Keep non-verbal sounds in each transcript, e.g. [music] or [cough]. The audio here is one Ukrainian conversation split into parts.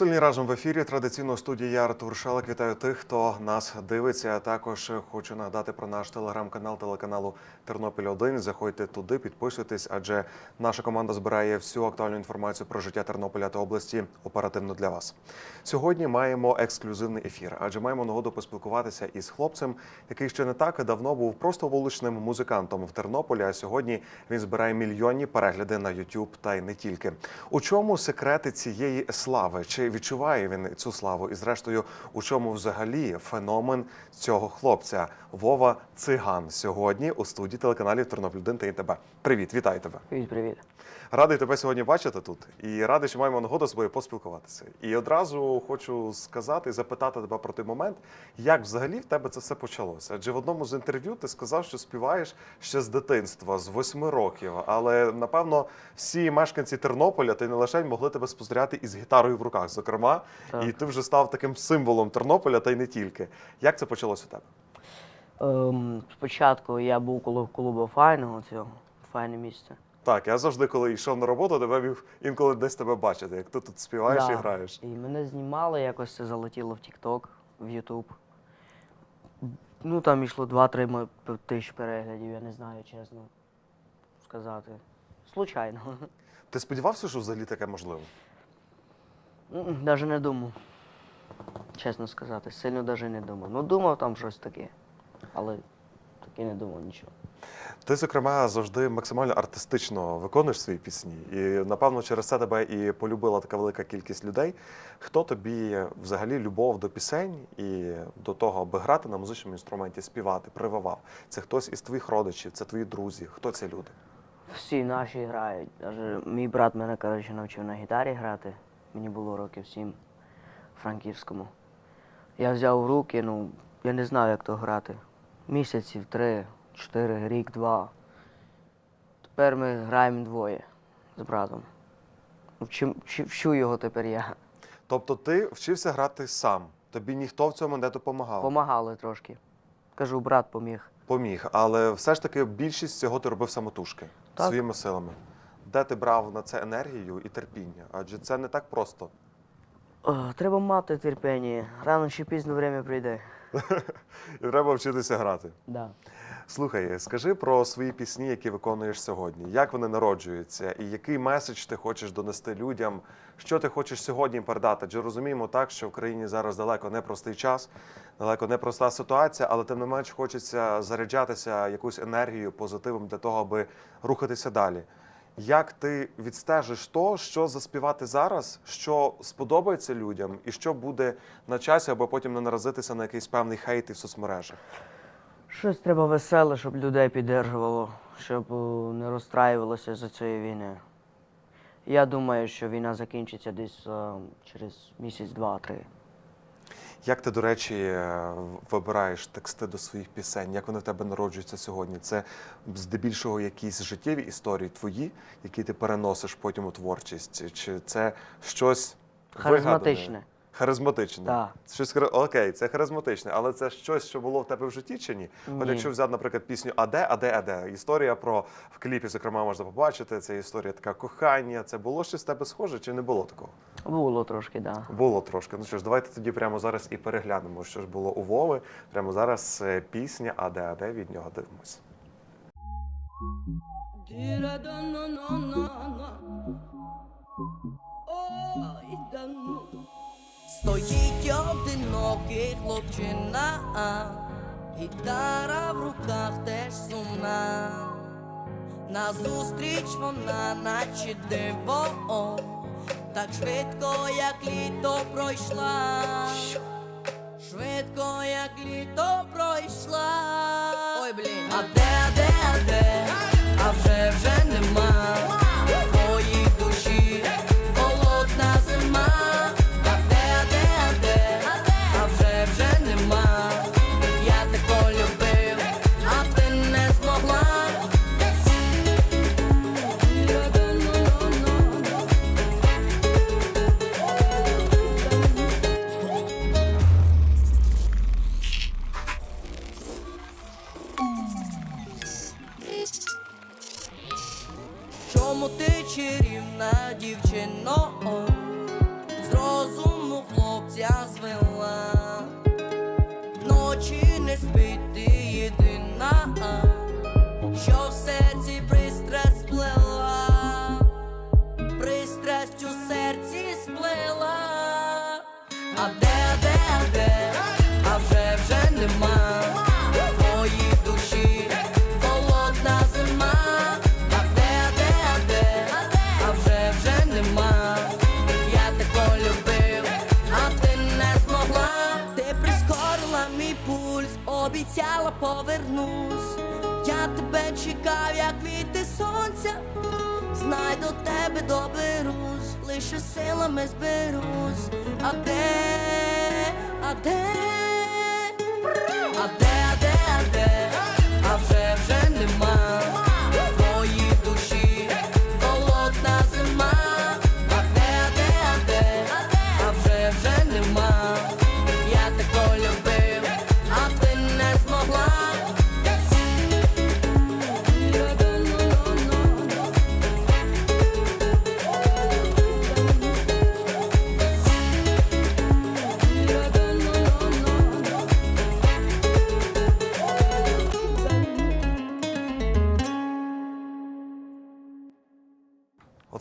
Сильні разом в ефірі. Традиційно у студії я Артур Шалик. Вітаю тих, хто нас дивиться. Також хочу нагадати про наш телеграм-канал телеканалу Тернопіль 1 Заходьте туди, підписуйтесь, адже наша команда збирає всю актуальну інформацію про життя Тернополя та області оперативно для вас. Сьогодні маємо ексклюзивний ефір, адже маємо нагоду поспілкуватися із хлопцем, який ще не так давно був просто вуличним музикантом в Тернополі. А сьогодні він збирає мільйонні перегляди на YouTube та й не тільки. У чому секрети цієї слави? Чи відчуває він цю славу? І зрештою, у чому взагалі феномен цього хлопця? Вова Циган сьогодні у студії телеканалів Тернопіль 1 та ІТБ. Привіт, вітаю тебе. Привіт, привіт. Радий тебе сьогодні бачити тут і радий, що маємо нагоду з тобою поспілкуватися. І одразу хочу сказати запитати тебе про той момент, як взагалі в тебе це все почалося. Адже в одному з інтерв'ю ти сказав, що співаєш ще з дитинства, з восьми років. Але напевно всі мешканці Тернополя й не лише могли тебе спостерігати із гітарою в руках, зокрема, Так. і ти вже став таким символом Тернополя, та й не тільки. Як це почалося у тебе? Ем, спочатку я був коло клубу файного цього, файне місце. Так, я завжди, коли йшов на роботу, тебе міг інколи десь тебе бачити, як ти тут співаєш Да. і граєш. І мене знімали, якось це залетіло в TikTok, в YouTube. Ну там йшло 2-3 мо- п- тисячі переглядів, я не знаю, чесно сказати. Случайно. Ти сподівався, що взагалі таке можливо? Навіть не думав. Чесно сказати, сильно навіть не думав. Ну думав там щось таке. Але таки не думав нічого. Ти, зокрема, завжди максимально артистично виконуєш свої пісні, і напевно через це тебе і полюбила така велика кількість людей. Хто тобі взагалі любов до пісень і до того, аби грати на музичному інструменті, співати, прививав? Це хтось із твоїх родичів, це твої друзі? Хто ці люди? Всі наші грають. Даже мій брат мене коротше, навчив на гітарі грати. Мені було років сім Франківському. Я взяв в руки, ну, я не знаю, як то грати. Місяців три, чотири, рік, два. Тепер ми граємо двоє з братом. Вчу, вчу його тепер я. Тобто, ти вчився грати сам, тобі ніхто в цьому не допомагав. Помагали трошки. Кажу, брат поміг. Поміг, але все ж таки більшість цього ти робив самотужки Так. своїми силами. Де ти брав на це енергію і терпіння? Адже це не так просто. О, треба мати терпіння. Рано чи пізно время прийде. [laughs] І треба вчитися грати. Да. Слухай, скажи про свої пісні, які виконуєш сьогодні. Як вони народжуються, і який меседж ти хочеш донести людям? Що ти хочеш сьогодні передати? Адже розуміємо так, що в країні зараз далеко непростий час, далеко непроста ситуація, але тим не менш хочеться заряджатися якоюсь енергією, позитивом для того, аби рухатися далі. Як ти відстежиш то, що заспівати зараз, що сподобається людям, і що буде на часі, аби потім не наразитися на якийсь певний хейт і в соцмережах? Щось треба веселе, щоб людей підтримувало, щоб е, не розстраювалося за цієї війни. Я думаю, що війна закінчиться десь е, через місяць, два-три. Як ти, до речі, е, вибираєш тексти до своїх пісень? Як вони в тебе народжуються сьогодні? Це здебільшого якісь життєві історії твої, які ти переносиш потім у творчість? Чи це щось вигадане? Харизматичне. Так. Щось хар- окей, це харизматичне, але це щось, що було в тебе в житті чи ні? От якщо взяти, наприклад, пісню Аде, Аде, Аде. Історія про в кліпі, зокрема, можна побачити. Це історія така кохання. Це було щось в тебе схоже, чи не було такого? Було трошки, так. Да. Було трошки. Ну що ж, давайте тоді прямо зараз і переглянемо, що ж було у Вови. Прямо зараз е, пісня Аде Аде від нього дивимось. Стоїть одинокий хлопчина, гітара в руках теж сумна. Назустріч вона, наче диво, так швидко, як літо пройшла. Швидко, як літо пройшла. Ой, блін, а де, а де, а де? А вже вже нема. Повернусь. Я тебе чекав, як квіти сонця. Знай до тебе доберусь, лише силами зберусь. А де, а де,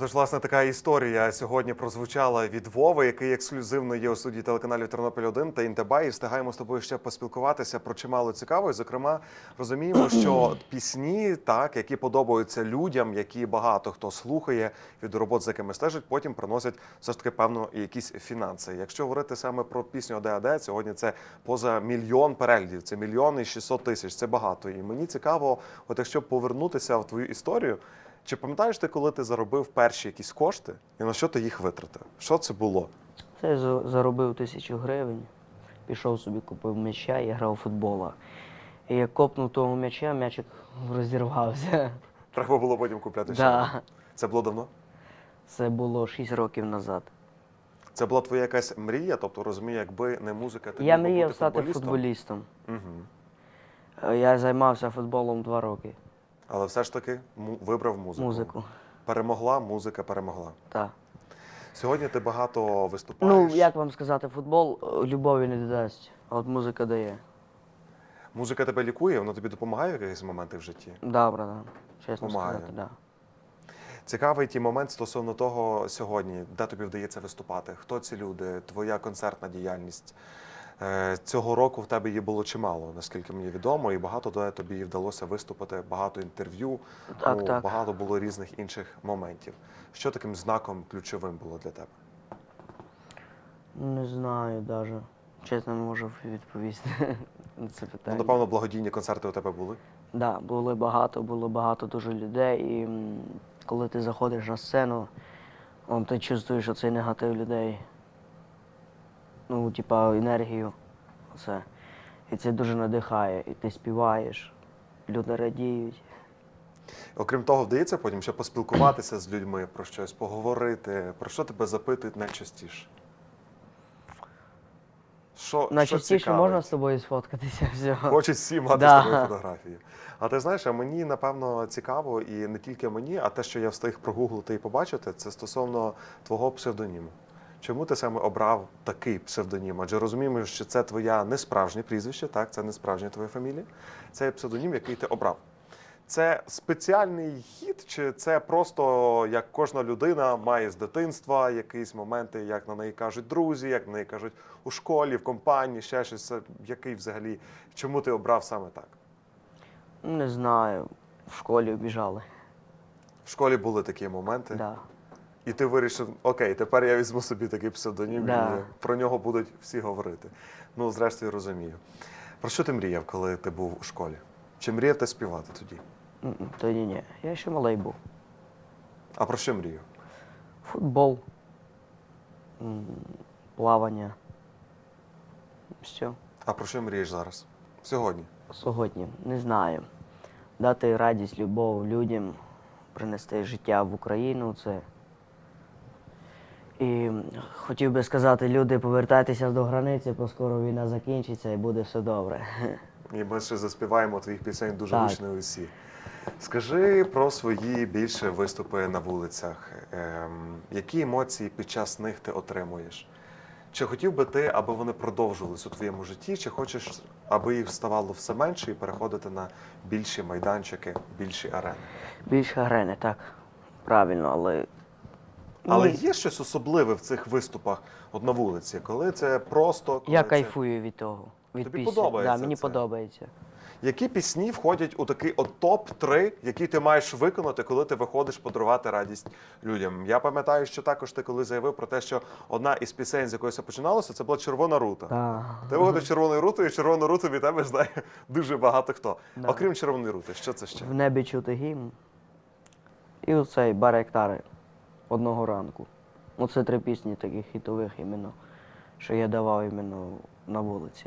Отож, власне, така історія сьогодні прозвучала від Вови, який ексклюзивно є у студії телеканалів Тернопіль 1 та Інтеба. І встигаємо з тобою ще поспілкуватися про чимало цікавого. І, Зокрема, розуміємо, [clears throat] що пісні, так які подобаються людям, які багато хто слухає від робот, за якими стежить, потім приносять все ж таки певно якісь фінанси. Якщо говорити саме про пісню ОДАД, сьогодні це поза мільйон переглядів, це мільйон і 600 тисяч. Це багато. І мені цікаво, от якщо повернутися в твою історію. Чи пам'ятаєш ти, коли ти заробив перші якісь кошти і на що ти їх витратив? Що це було? Це я за- заробив тисячу гривень, пішов собі, купив м'яча і грав у футбола. І як копнув того м'яча, м'ячик розірвався. Треба було потім купляти ще. Да. Це було давно? Це було 6 років назад. Це була твоя якась мрія, тобто розумію, якби не музика, ти Я міг би мріяв бути стати футболістом? футболістом. Угу. Е, Я займався футболом два роки. Але все ж таки вибрав музику. Музику. Перемогла, музика перемогла. Так. Сьогодні ти багато виступаєш. Ну, як вам сказати, футбол е, любові не додасть, а от музика дає. Музика тебе лікує, вона тобі допомагає в якісь моменти в житті. Добре, да. чесно Помагає. сказати, да. Цікавий ті момент стосовно того сьогодні, де тобі вдається виступати. Хто ці люди, твоя концертна діяльність. Е, Цього року в тебе її було чимало, наскільки мені відомо, і багато де тобі вдалося виступити, багато інтерв'ю, Так, ну, так. багато було різних інших моментів. Що таким знаком ключовим було для тебе? Не знаю навіть. Чесно, не можу відповісти на це питання. Ну, напевно, благодійні концерти у тебе були. Да, було багато, було багато дуже людей. І коли ти заходиш на сцену, ти чувствуєш оцей негатив людей. Ну, типа, енергію. Оце. І це дуже надихає. І ти співаєш, люди радіють. Окрім того, вдається потім ще поспілкуватися з людьми про щось, поговорити, про що тебе запитують найчастіше. Що, що Найчастіше цікавить? можна з тобою сфоткатися. [laughs] Все. Хочуть всі мати Да. з тобою фотографії. А ти знаєш, а мені напевно цікаво, і не тільки мені, а те, що я встиг прогуглити і побачити, це стосовно твого псевдоніму. Чому ти саме обрав такий псевдонім? Адже розуміємо, що це твоя не справжнє прізвище, так, це не справжня твоя фамілія. Це псевдонім, який ти обрав. Це спеціальний хід, чи це просто як кожна людина має з дитинства якісь моменти, як на неї кажуть друзі, як на неї кажуть у школі, в компанії, ще щось. Це який взагалі? Чому ти обрав саме так? Не знаю. В школі обіжали. В школі були такі моменти, Да. І ти вирішив, окей, тепер я візьму собі такий псевдонім, Да. і про нього будуть всі говорити. Ну, зрештою, розумію. Про що ти мріяв, коли ти був у школі? Чи мріяв ти співати тоді? Тоді ні. Я ще малий був. А про що мріяв? Футбол, плавання. Все. А про що мрієш зараз? Сьогодні? Сьогодні не знаю. Дати радість, любов людям, принести життя в Україну. Це. І хотів би сказати, люди, повертайтеся до границі, бо скоро війна закінчиться і буде все добре. І ми ще заспіваємо твоїх пісень дуже Так. гучно усі. Скажи про свої більше виступи на вулицях. Ем, які емоції під час них ти отримуєш? Чи хотів би ти, аби вони продовжувались у твоєму житті, чи хочеш, аби їх ставало все менше і переходити на більші майданчики, більші арени? Більше арени, так. Правильно, але. Але є щось особливе в цих виступах от на вулиці, коли це просто коли я це... кайфую від того. Від Тобі пісні. подобається Да, мені це? подобається. Які пісні входять у такий от топ-3, які ти маєш виконати, коли ти виходиш подарувати радість людям? Я пам'ятаю, що також ти коли заявив про те, що одна із пісень, з якої це починалося, це була червона рута. Так. Ти виходиш червоною рутою, і червону руту від тебе знає дуже багато хто. Да. Окрім червоної рути, що це ще? В небі чути гімн. І оцей Баректари одного ранку. Оце три пісні таких хітових іменно, що я давав іменно на вулиці.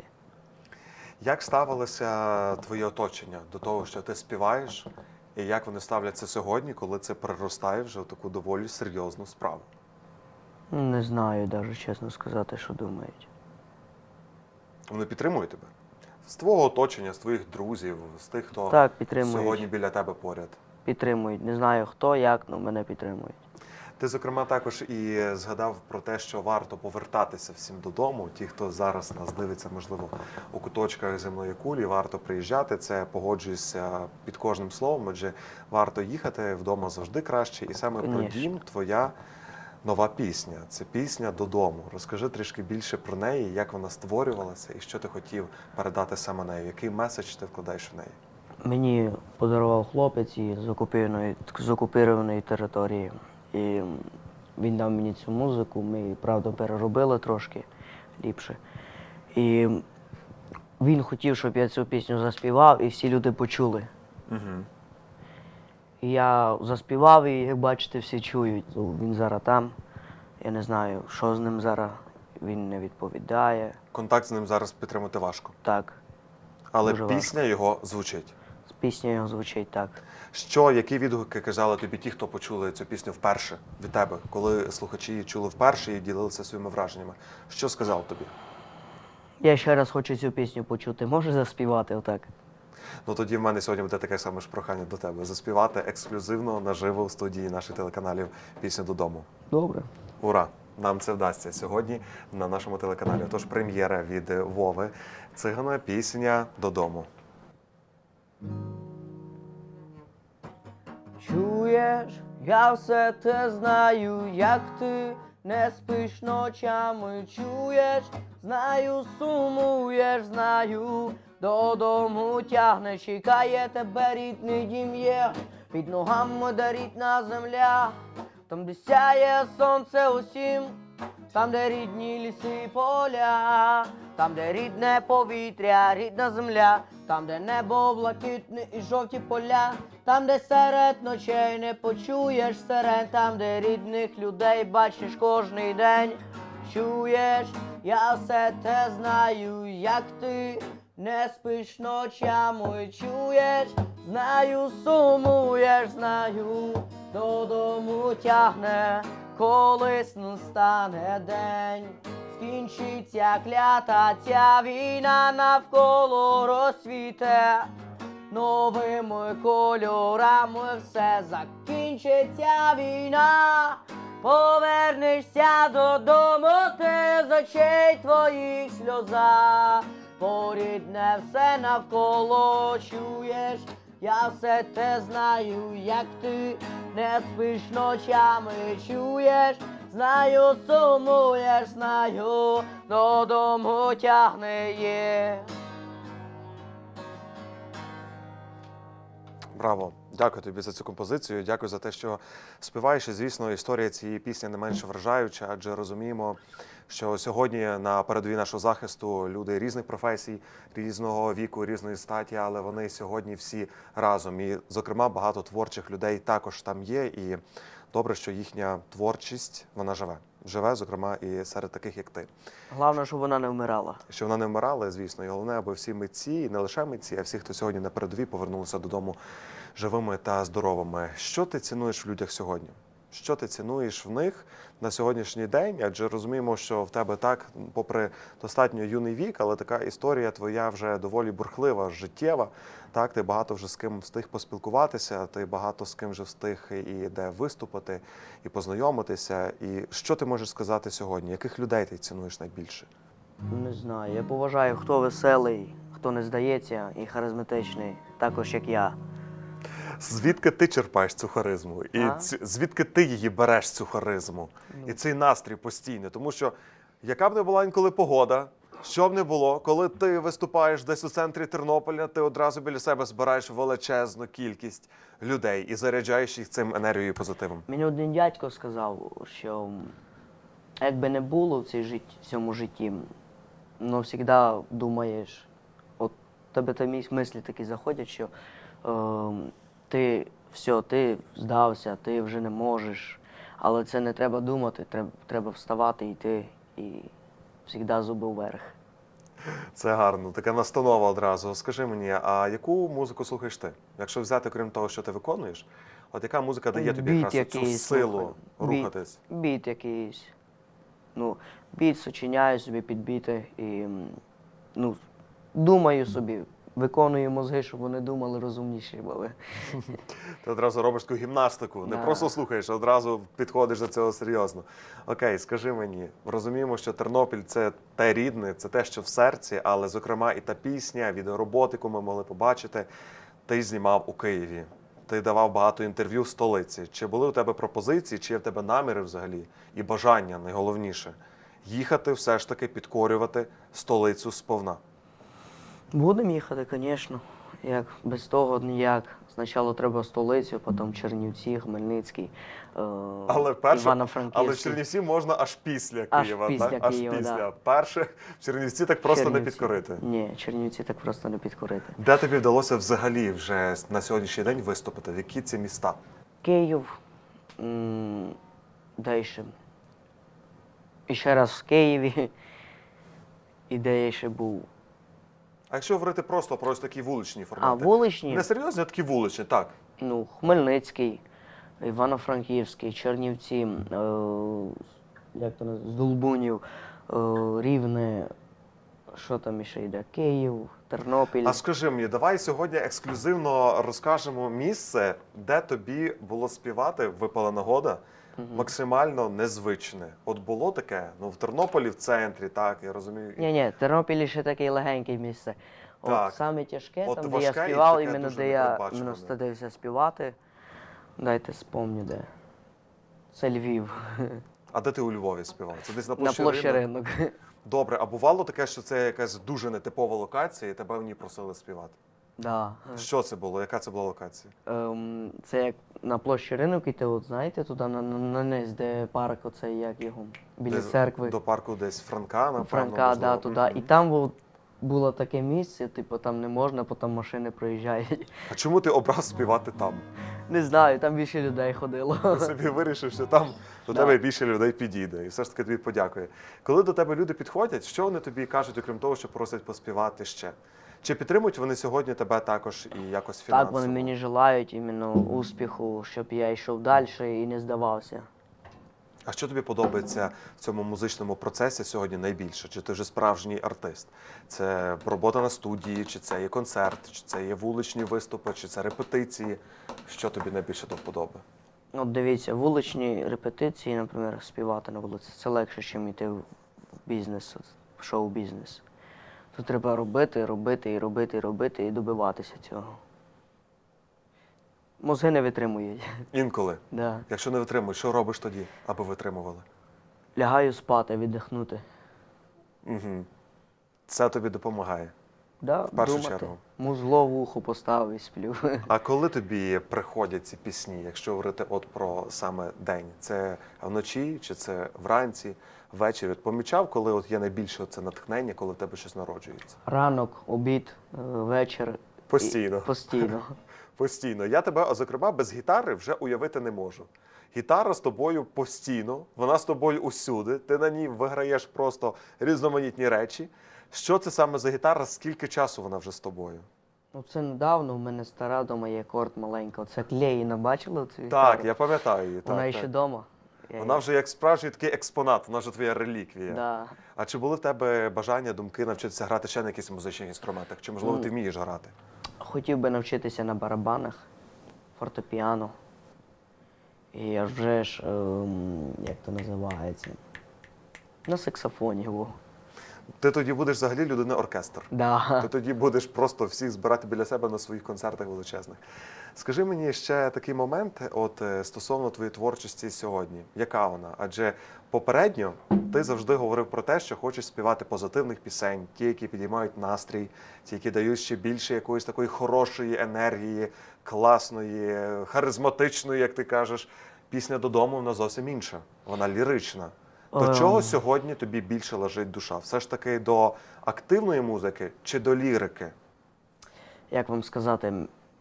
Як ставилося твоє оточення до того, що ти співаєш, і як вони ставляться сьогодні, коли це переростає вже в таку доволі серйозну справу? Ну, Не знаю навіть чесно сказати, що думають. Вони підтримують тебе? З твого оточення, з твоїх друзів, з тих, хто Так, сьогодні біля тебе поряд. Підтримують. Не знаю хто, як, але мене підтримують. Ти, зокрема, також і згадав про те, що варто повертатися всім додому. Ті, хто зараз нас дивиться, можливо, у куточках земної кулі, варто приїжджати. Це погоджуюся під кожним словом, адже варто їхати вдома завжди краще. І саме про дім твоя нова пісня. Це пісня додому. Розкажи трішки більше про неї, як вона створювалася і що ти хотів передати саме нею. Який меседж ти вкладаєш в неї? Мені подарував хлопець із окупованої, з окупованої території. І він дав мені цю музику. Ми, правда, переробили трошки ліпше. І він хотів, щоб я цю пісню заспівав, і всі люди почули. Угу. І я заспівав, і як бачите, всі чують. Ну, Він зараз там. Я не знаю, що з ним зараз. Він не відповідає. Контакт з ним зараз підтримати важко, Так, але Дуже пісня його звучить. Пісня його звучить так. Що, які відгуки казали тобі ті, хто почули цю пісню вперше від тебе, коли слухачі її чули вперше і ділилися своїми враженнями? Що сказав тобі? Я ще раз хочу цю пісню почути. Може заспівати отак? Ну тоді в мене сьогодні буде таке саме ж прохання до тебе заспівати ексклюзивно наживо у студії наших телеканалів пісню додому. Добре. Ура! Нам це вдасться сьогодні на нашому телеканалі. Тож прем'єра від Вови. Цигана пісня додому. Чуєш, я все те знаю, як ти не спиш ночами. Чуєш, знаю, сумуєш, знаю, додому тягне, чекає тебе рідний дім є, під ногами де рідна земля, там де сяє сонце усім. Там, де рідні ліси поля, там, де рідне повітря, рідна земля, там, де небо блакитне і жовті поля, там, де серед ночей не почуєш сирен, там, де рідних людей бачиш кожний день. Чуєш, я все те знаю, як ти не спиш ночами, чуєш, знаю, сумуєш, знаю, додому тягне, колись настане день. Скінчиться клята ця війна навколо розсвіте. Новими кольорами все закінчиться війна. Повернешся додому, ти з очей твоїх сльоза. Порідне все навколо чуєш, я все те знаю, як ти не спиш ночами, чуєш, знаю, сумуєш, знаю, додому тягне є. Браво! Дякую тобі за цю композицію. Дякую за те, що співаєш. І, звісно, історія цієї пісні не менш вражаюча, адже розуміємо, що сьогодні на передовій нашого захисту люди різних професій, різного віку, різної статі, але вони сьогодні всі разом. І, зокрема, багато творчих людей також там є. І добре, що їхня творчість вона живе. Живе, зокрема, і серед таких, як ти. Головне, щоб вона не вмирала. Що вона не вмирала, звісно, і головне, аби всі митці, і не лише митці, а всі, хто сьогодні на передовій, повернулися додому живими та здоровими. Що ти цінуєш в людях сьогодні? Що ти цінуєш в них на сьогоднішній день? Адже розуміємо, що в тебе так, попри достатньо юний вік, але така історія твоя вже доволі бурхлива, життєва. Так, ти багато вже з ким встиг поспілкуватися, ти багато з ким вже встиг і де виступити, і познайомитися. І що ти можеш сказати сьогодні? Яких людей ти цінуєш найбільше? Не знаю. Я поважаю, хто веселий, хто не здається і харизматичний, також як я. Звідки ти черпаєш цю харизму? І А? звідки ти її береш цю харизму? І цей настрій постійний. Тому що яка б не була інколи погода, що б не було, коли ти виступаєш десь у центрі Тернополя, ти одразу біля себе збираєш величезну кількість людей і заряджаєш їх цим енергією і позитивом. Мені один дядько сказав, що м, як би не було в, цій житті, в цьому житті, ну завжди думаєш, от тебе там мислі такі заходять, що ем, ти все, ти здався, ти вже не можеш. Але це не треба думати, треба, треба вставати, йти і завжди зуби вверх. Це гарно, така настанова одразу. Скажи мені, а яку музику слухаєш ти? Якщо взяти, крім того, що ти виконуєш, от яка музика дає тобі Біт якраз цю силу слухаю. Рухатись? Біт якийсь. Ну, біт сочиняю собі під біти і ну, думаю собі, виконую мозги, щоб вони думали розумніші були. Ти одразу робиш таку гімнастику, не Да. просто слухаєш, а одразу підходиш до цього серйозно. Окей, скажи мені, розуміємо, що Тернопіль це те рідне, це те, що в серці, але зокрема і та пісня, відеороботи, яку ми могли побачити, ти знімав у Києві. Ти давав багато інтерв'ю в столиці. Чи були у тебе пропозиції, чи є в тебе наміри взагалі і бажання найголовніше їхати все ж таки підкорювати столицю сповна? Будемо їхати, звісно. Як без того ніяк. Спочатку треба столицю, потім Чернівці, Хмельницький, е, Але перше, Івано-Франківський. але в Чернівці можна аж після Аж Києва. після так? Києва, аж після. да. Перше в Чернівці так просто не Чернівці. підкорити. Ні, Чернівці так просто не підкорити. Де тобі вдалося взагалі вже на сьогоднішній день виступити? В які це міста? Київ. м? І ще раз в Києві. [laughs] І де я ще був. А якщо говорити просто про ось такі вуличні А формати? вуличні? Не серйозні, а такі вуличні, так. Ну, Хмельницький, Івано-Франківський, Чернівці, е, як то називається, Здолбунів, е, Рівне, що там ще йде? Київ, Тернопіль. А скажи мені, давай сьогодні ексклюзивно розкажемо місце, де тобі було співати, випала нагода, максимально незвичне. От було таке, ну в Тернополі в центрі, так, я розумію. Ні, ні, Тернопіль ще таке легеньке місце. Так. От саме тяжке, От там, де важке я і співав, таке іменно дуже де я непередбачуване. іменно стадився співати. Дайте спомню, де. Це Львів. А де ти у Львові співав? Це десь на На площі, площі Ринок? ринок. Добре, а бувало таке, що це якась дуже нетипова локація, і тебе в ній просили співати? Да. Що це було? Яка це була локація? Ем, це як на площі ринок іти, от знаєте, туди на, на, на низ, де парк, оцей, як його, біля Десь церкви. До парку десь Франка, напевно. Франка, да, туди. І там от, було таке місце, типу, там не можна, бо там машини проїжджають. А чому ти обрав співати там? Не знаю, там більше людей ходило. Ти собі вирішив, що там до Да. тебе більше людей підійде, і все ж таки тобі подякує. Коли до тебе люди підходять, що вони тобі кажуть, окрім того, що просять поспівати ще? Чи підтримують вони сьогодні тебе також і якось фінансово? Так, вони мені желають іменно успіху, щоб я йшов далі і не здавався. А що тобі подобається в цьому музичному процесі сьогодні найбільше? Чи ти вже справжній артист? Це робота на студії, чи це є концерт, чи це є вуличні виступи, чи це репетиції? Що тобі найбільше до вподоби? От дивіться, вуличні репетиції, наприклад, співати на вулиці, це легше, ніж йти в бізнес, в шоу-бізнес. Тут треба робити, робити і робити, і робити, і добиватися цього. Мозги не витримують. Інколи. Да. Якщо не витримують, що робиш тоді, аби витримували? Лягаю спати, віддихнути. Угу. Це тобі допомагає. Да, В першу думати. чергу. Музло в ухо поставив і сплю. [laughs] А коли тобі приходять ці пісні, якщо говорити от про саме день, це вночі чи це вранці, ввечері? От помічав, коли от є найбільше це натхнення, коли в тебе щось народжується? Ранок, обід, е, вечір. Постійно. І- Постійно. Постійно. [laughs] Я тебе, зокрема, без гітари вже уявити не можу. Гітара з тобою постійно, вона з тобою усюди. Ти на ній виграєш просто різноманітні речі. Що це саме за гітара? Скільки часу вона вже з тобою? Ну це недавно, у мене стара вдома є корт маленька. Це клеїна, бачили цю? Так, я пам'ятаю її. Вона так, ще так. вдома. Я Вона її- вже як справжній такий експонат, вона вже твоя реліквія. Да. А чи були в тебе бажання, думки навчитися грати ще на якихось музичних інструментах? Чи можливо ти вмієш грати? Хотів би навчитися на барабанах, фортепіано. І аж вже ж, ем, як то називається? На саксофоні. Во. Ти тоді будеш взагалі людина оркестр. Да. Ти тоді будеш просто всіх збирати біля себе на своїх концертах величезних. Скажи мені ще такий момент, от е, стосовно твоєї творчості сьогодні. Яка вона? Адже попередньо ти завжди говорив про те, що хочеш співати позитивних пісень, ті, які підіймають настрій, ті, які дають ще більше якоїсь такої хорошої енергії, класної, харизматичної, як ти кажеш. Пісня додому вона зовсім інша. Вона лірична. До Ем. чого сьогодні тобі більше лежить душа? Все ж таки до активної музики чи до лірики? Як вам сказати,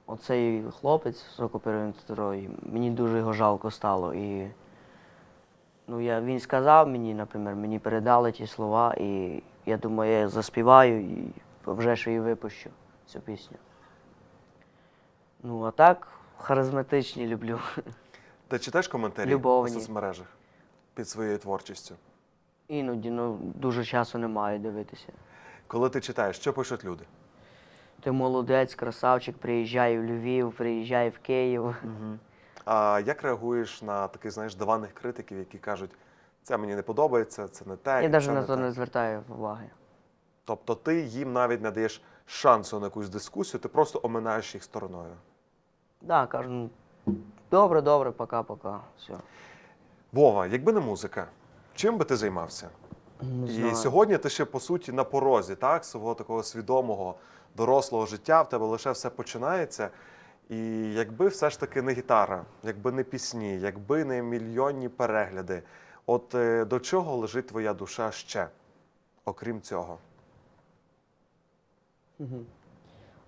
оцей хлопець з окуперованої, мені дуже його жалко стало. І ну, я, він сказав мені, наприклад, мені передали ті слова, і я думаю, я заспіваю і вже ж її випущу, цю пісню. Ну, а так, харизматичні люблю. Ти читаєш коментарі Любовні. у соцмережах під своєю творчістю? Іноді ну, дуже часу немає дивитися. Коли ти читаєш, що пишуть люди? Ти молодець, красавчик, приїжджай в Львів, приїжджай в Київ. А як реагуєш на таких, знаєш, диванних критиків, які кажуть, це мені не подобається, це не те. Я навіть на не те». не звертаю уваги. Тобто ти їм навіть не даєш шансу на якусь дискусію, ти просто оминаєш їх стороною. Да, кажу, ну, добре, добре, пока-пока. Все. Вова, якби не музика, чим би ти займався? Не І сьогодні ти ще по суті на порозі, так, свого такого свідомого дорослого життя, в тебе лише все починається. І якби все ж таки не гітара, якби не пісні, якби не мільйонні перегляди, от е, до чого лежить твоя душа ще, окрім цього?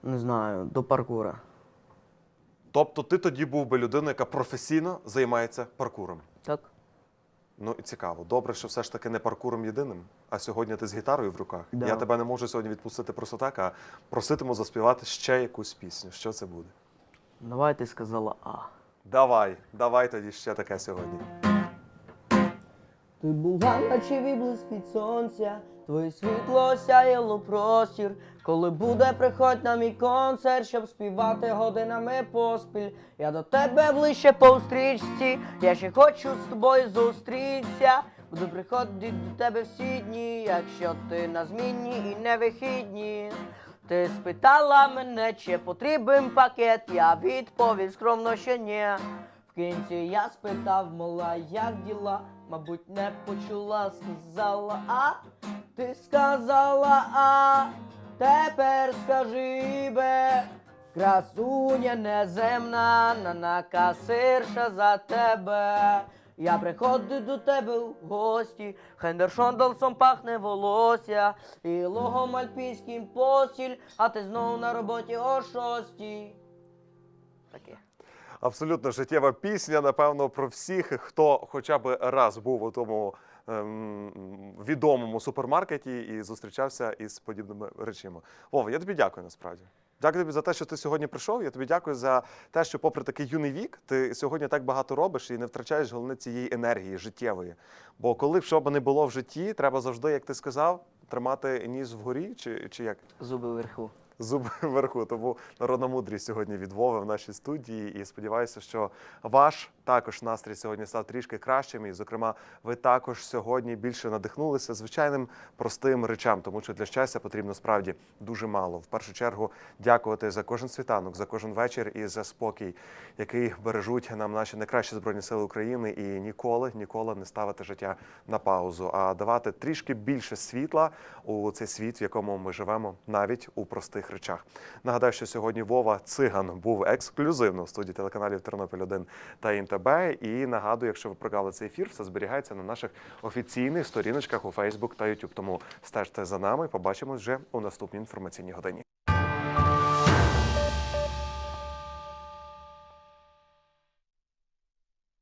Не знаю, до паркура. Тобто ти тоді був би людиною, яка професійно займається паркуром. Так? Ну і цікаво. Добре, що все ж таки не паркуром єдиним, а сьогодні ти з гітарою в руках. Да. Я тебе не можу сьогодні відпустити просто так, а проситиму заспівати ще якусь пісню. Що це буде? Давай ти сказала А. Давай, давай тоді ще таке сьогодні. Ти була наче відблиск від сонця, твоє світло осяяло простір. Коли буде, приходь на мій концерт, щоб співати годинами поспіль. Я до тебе ближче по стрічці, я ще хочу з тобою зустрітися. Буду приходити до тебе всі дні, якщо ти на зміні і не вихідні. Ти спитала мене, чи потрібен пакет, я відповів скромно, що ні. В кінці я спитав, мала, як діла, мабуть, не почула, сказала, а ти сказала, а тепер скажи бе, красуня неземна, на накасирша за тебе. Я приходжу до тебе в гості, хендершондалсом пахне волосся, і логом альпійським постіль, а ти знову на роботі о шостій. Таке. Абсолютно життєва пісня, напевно, про всіх, хто хоча б раз був у тому ем, відомому супермаркеті і зустрічався із подібними речима. Вова, я тобі дякую насправді. Дякую тобі за те, що ти сьогодні прийшов. Я тобі дякую за те, що, попри такий юний вік, ти сьогодні так багато робиш і не втрачаєш головне цієї енергії життєвої. Бо коли б що б не було в житті, треба завжди, як ти сказав, тримати ніс вгорі, чи, чи як? Зуби вверху. Зуби [laughs] вверху. Тому народна мудрість сьогодні від Вови в нашій студії. І сподіваюся, що ваш також настрій сьогодні став трішки кращим. І, зокрема, ви також сьогодні більше надихнулися звичайним простим речам, тому що для щастя потрібно справді дуже мало. В першу чергу дякувати за кожен світанок, за кожен вечір і за спокій, який бережуть нам наші найкращі збройні сили України, і ніколи, ніколи не ставити життя на паузу, а давати трішки більше світла у цей світ, в якому ми живемо, навіть у простих речах. Нагадаю, що сьогодні Вова Циган був ексклюзивно в студії телеканалів Тернопіль 1 та ІНТБ. І нагадую, якщо ви програли цей ефір, все зберігається на наших офіційних сторіночках у Facebook та YouTube. Тому стежте за нами. Побачимось вже у наступній інформаційній годині.